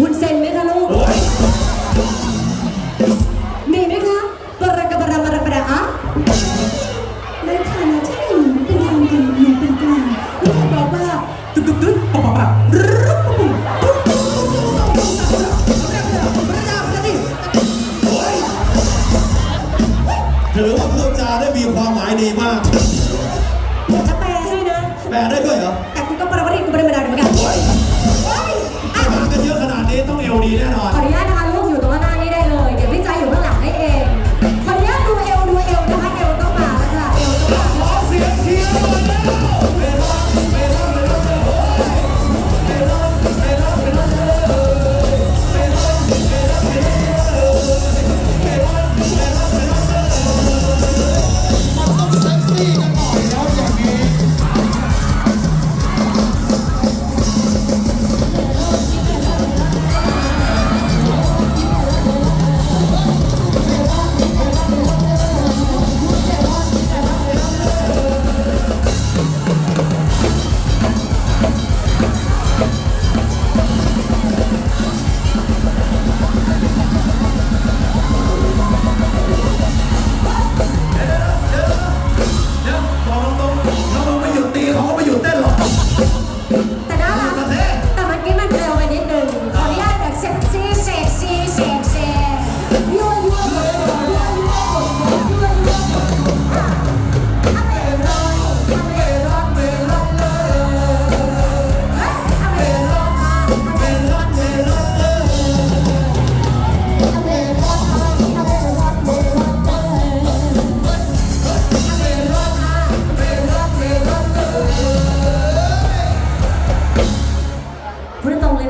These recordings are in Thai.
คุณเซนไหมคะลูก มีไหมคะปรกะปรกะปรกะปรกะอะในฐานะที่หนูเป็นทางการหนูเป็นกลางหนูบอกว่าตุ๊ดตุ๊ดตุ๊ดปะปะปะรึ๊บปุ๊บปุ๊บปุ๊บปุ๊บปุ๊บปุ๊บปุ๊บถือว่าพูดจาได้มีความหมายดีมากจะแปลให้นะ แปลได้ด้วยเหรอ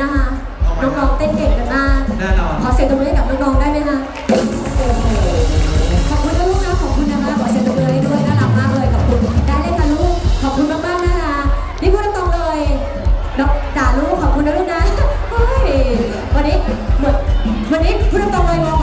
นะคะ น้องๆเต้นเก่งกันมากแน่อนขอเสียงตบมือให้กับน้องๆได้ไหมคะขอบคุณนะลูกนะขอบคุณนะคะขอเสียงตบมือให้ด้วยน่ารักมากเลยขอบคุณได้เลยค่ะลูกขอบคุณมากๆนะคะนี่พูดตรงเลยน้องจ๋าลูกขอบคุณนะลูกนะเฮ้ยวันนี้วันนี้พูดตรงเลยมอง